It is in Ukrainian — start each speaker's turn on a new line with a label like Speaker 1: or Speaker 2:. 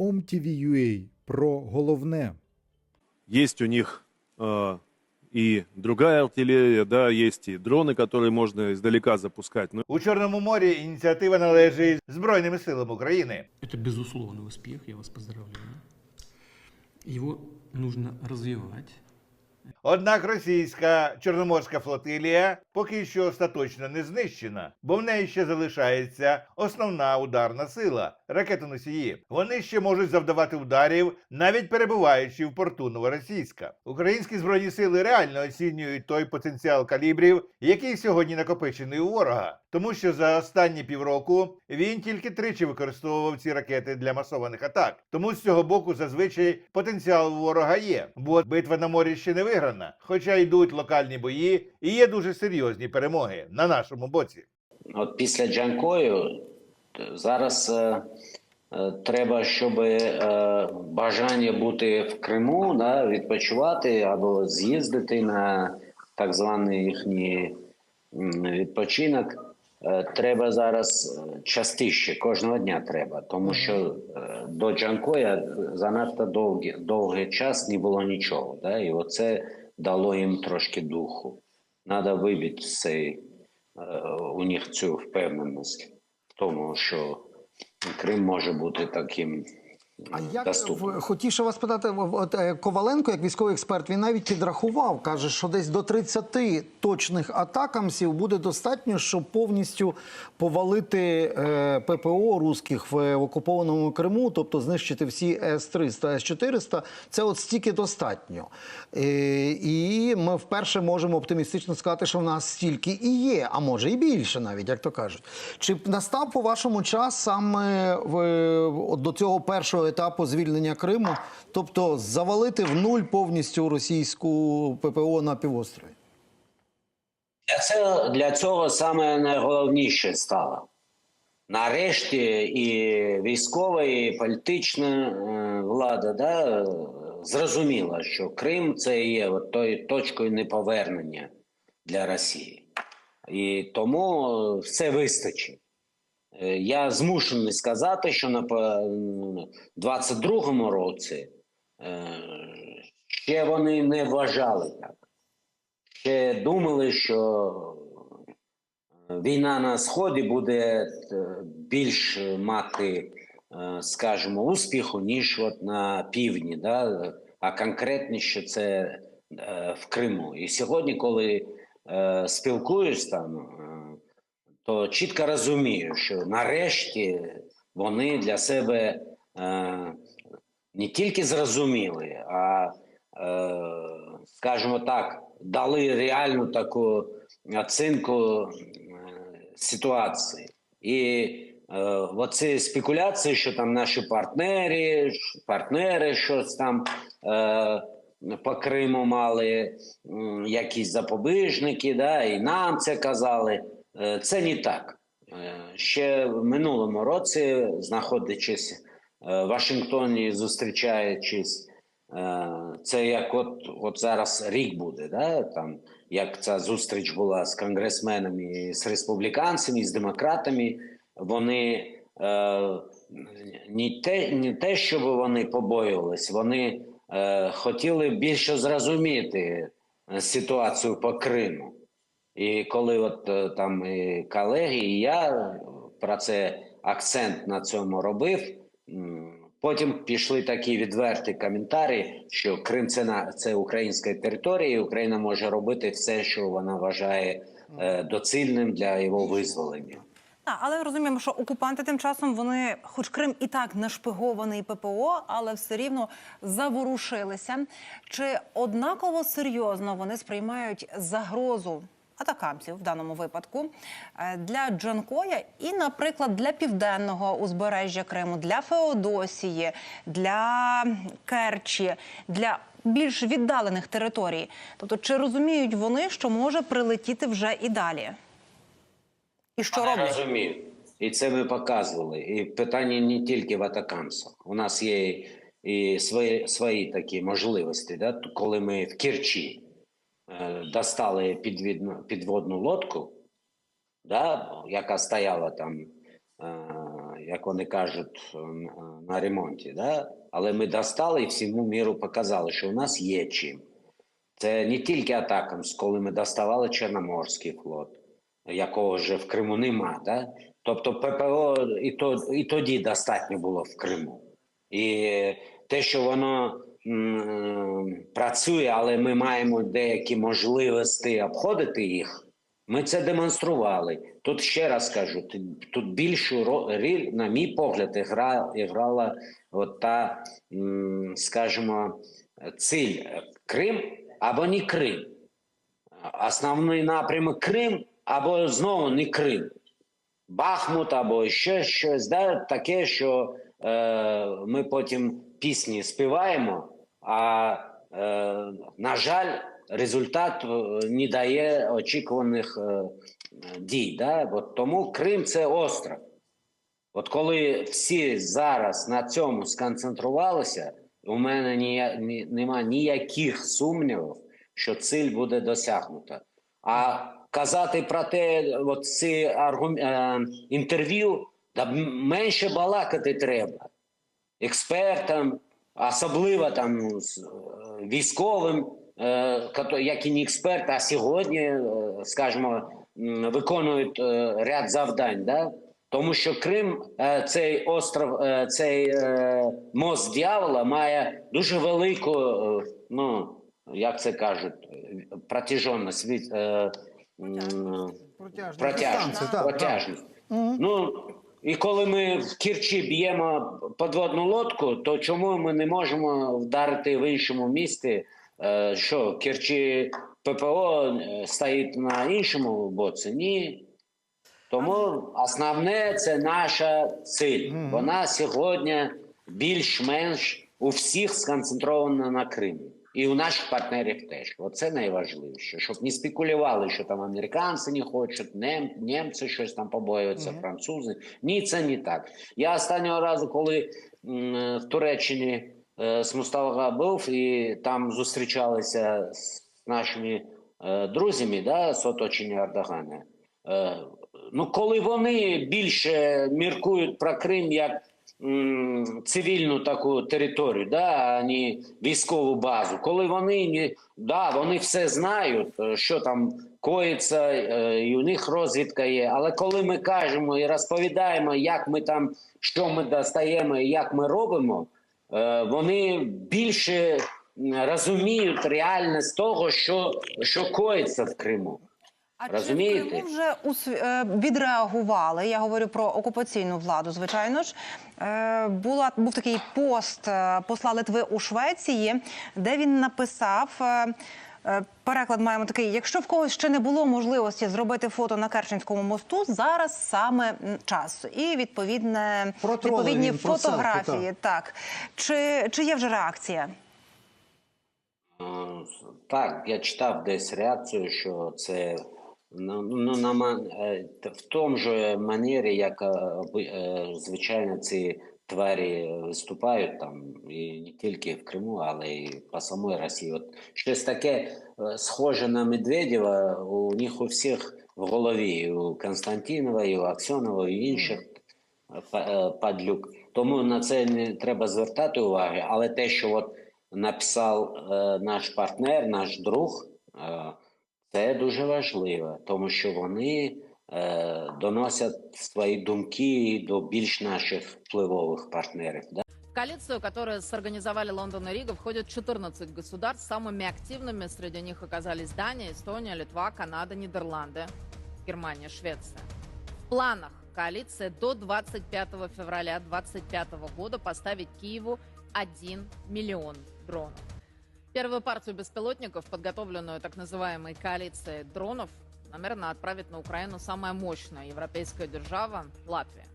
Speaker 1: OMTV.ua про головне.
Speaker 2: Есть у них э, и другая артиллерия, да, есть и дроны, которые можно издалека запускать. Но
Speaker 3: У Чорному морі ініціатива належить Збройним силам України.
Speaker 4: Это безусловный успех, я вас поздравляю. Его нужно развивать.
Speaker 3: Однак російська чорноморська флотилія поки що остаточно не знищена, бо в неї ще залишається основна ударна сила ракетоносії. Вони ще можуть завдавати ударів, навіть перебуваючи в порту Новоросійська. Українські збройні сили реально оцінюють той потенціал калібрів, який сьогодні накопичений у ворога, тому що за останні півроку він тільки тричі використовував ці ракети для масованих атак. Тому з цього боку зазвичай потенціал ворога є, бо битва на морі ще не виграна, хоча йдуть локальні бої і є дуже серйозні перемоги на нашому боці.
Speaker 5: От після Джанкою зараз е, е, треба, щоб е, бажання бути в Криму, да, відпочивати або з'їздити на так званий їхній відпочинок. Е, Треба зараз е, частіше, кожного дня треба, тому що е, до Джанкоя занадто довгий, довгий час не було нічого. Да? І оце дало їм трошки духу. Треба вибити цей у них цю впевненість в тому, що Крим може бути таким
Speaker 6: А як
Speaker 5: доступним.
Speaker 6: в- хотів ще вас питати, от е, Коваленко, як військовий експерт, він навіть підрахував, каже, що десь до 30 точних атакамсів буде достатньо, щоб повністю повалити е, ППО русських в, окупованому Криму, тобто знищити всі С-300, С-400. Це от стільки достатньо. Е, і ми вперше можемо оптимістично сказати, що в нас стільки і є, а може і більше навіть, як то кажуть. Чи настав по вашому час саме в, до цього першого етапу звільнення Криму, тобто завалити в нуль повністю російську ППО на півострові?
Speaker 5: Цього, для цього саме найголовніше стало. Нарешті і військова, і політична е, влада да, зрозуміла, що Крим це є от тою точкою неповернення для Росії. І тому е, все вистачить. Е, Я змушений сказати, що на 22-му році е, ще вони не вважали так. Ще думали, що е, війна на сході буде більш мати, скажімо, успіху, ніж от на півдні, да? а конкретніше це в Криму. І сьогодні, коли спілкуюсь там, то чітко розумію, що нарешті вони для себе е, не тільки зрозуміли, а, е, скажімо так, дали реальну таку оцінку е, ситуації. І е, оці спекуляції, що там наші партнери, партнери щось там е, по Криму мали якісь запобіжники, да, і нам це казали. Е, Це не так. Е, Ще в минулому році, знаходячись е, в Вашингтоні, зустрічаючись, це як от, от зараз рік буде, да? там, як ця зустріч була з конгресменами, з республіканцями, з демократами, вони не, те, не те, щоб вони побоювались, вони хотіли більше зрозуміти ситуацію по Криму. І коли от е, там і колеги, і я про це акцент на цьому робив, потім пішли такі відверті коментарі, що Крим це на це українська територія, і Україна може робити все, що вона вважає е, доцільним для його визволення.
Speaker 7: Так, але розуміємо, що окупанти тим часом вони, хоч Крим і так нашпигований ППО, але все рівно заворушилися. Чи однаково серйозно вони сприймають загрозу атакамців в даному випадку е, для Джанкоя і, наприклад, для південного узбережжя Криму, для Феодосії, для Керчі, для більш віддалених територій? Тобто, чи розуміють вони, що може прилетіти вже і далі? І що роблять?
Speaker 5: розумію. І це ми показували. І питання не тільки в атакамсах. У нас є і свої, свої такі можливості, да? коли ми в Керчі достали підвідну, підводну лодку, да? яка стояла там е, як вони кажуть, на ремонті. Да? Але ми достали і всьому міру показали, що у нас є чим. Це не тільки атакам, коли ми доставали Чорноморський флот, якого вже в Криму нема. Да? Тобто ППО і, то, і тоді достатньо було в Криму. І те, що воно працює, але ми маємо деякі можливості обходити їх. Ми це демонстрували. Тут ще раз кажу: тут- більшу роль, на мій погляд, гра, грала от та, скажімо, ціль Крим або не Крим. Основний напрямок Крим або знову не Крим. Бахмут або ще щось, да, таке, що е, ми потім пісні співаємо, а е, на жаль, результат е, не дає очікуваних е, дій. Да? От тому Крим це остров. От коли всі зараз на цьому сконцентрувалися, у мене ні, ні, нема ніяких сумнівів, що ціль буде досягнута. А казати про те, от ці аргум... е, інтерв'ю, да менше балакати треба експертам, особливо там з е, військовим, е, які не експерти, а сьогодні, е, скажімо, виконують ряд завдань. Да? Тому що Крим, цей остров, цей мост дьявола має дуже велику, ну як це кажуть, протяжність, від, протяжність. Протяжність. Ну, і коли ми в Кірчі б'ємо подводну лодку, то чому ми не можемо вдарити в іншому місті? Е, що, Кірчі ППО е, стоїть на іншому боці? Ні. Тому основне це наша ціль. Вона сьогодні більш-менш у всіх сконцентрована на Кримі. І у наших партнерів теж. Оце найважливіше, щоб не спекулювали, що там американці не хочуть, нем, німці щось там побоюються, французи. Ні, це не так. Я останнього разу, коли м, в Туреччині е, з Мустафа був і там зустрічалися з нашими е, друзями, да, з оточення Ердогана. Е, ну, коли вони більше міркують про Крим як цивільну таку територію, да, а військову базу, коли вони да, вони все знають, е, що там коїться, е, і у них розвідка є. Але коли ми кажемо і розповідаємо, як ми там, що ми достаємо і як ми робимо, е, вони більше розуміють реальність того, що, що коїться в Криму.
Speaker 7: А
Speaker 5: Розумієте?
Speaker 7: чи в Криму вже усв- е, відреагували? Я говорю про окупаційну владу. Звичайно ж, Е, була був такий пост е, посла Литви у Швеції, де він написав. Переклад маємо такий: якщо в когось ще не було можливості зробити фото на Керченському мосту, зараз саме час і відповідне відповідні фотографії. так чи, чи є вже реакція?
Speaker 5: Так, я читав десь реакцію, що це ну, на е, в тому ж манері, як е, е, звичайно ці тварі виступають там і не тільки в Криму, але й по самій Росії. От щось таке е, схоже на Медведєва у них у всіх в голові, і у Константинова, і у Аксьонова, і інших е, е, падлюк. Тому на це не треба звертати уваги. Але те, що от написав е, наш партнер, наш друг, е, це дуже важливо, тому що вони е, доносять свої думки до більш наших впливових партнерів. Да?
Speaker 1: В коалицию, которую сорганизовали Лондон и Рига, входят 14 государств. Самыми активными среди них оказались Дания, Эстония, Литва, Канада, Нидерланды, Германия, Швеция. В планах коалиции до 25 февраля 2025 года поставить Киеву 1 миллион дронов. Первую партию беспилотников, подготовленную так называемой коалицией дронов, намерена отправить на Украину самая мощная европейская держава – Латвия.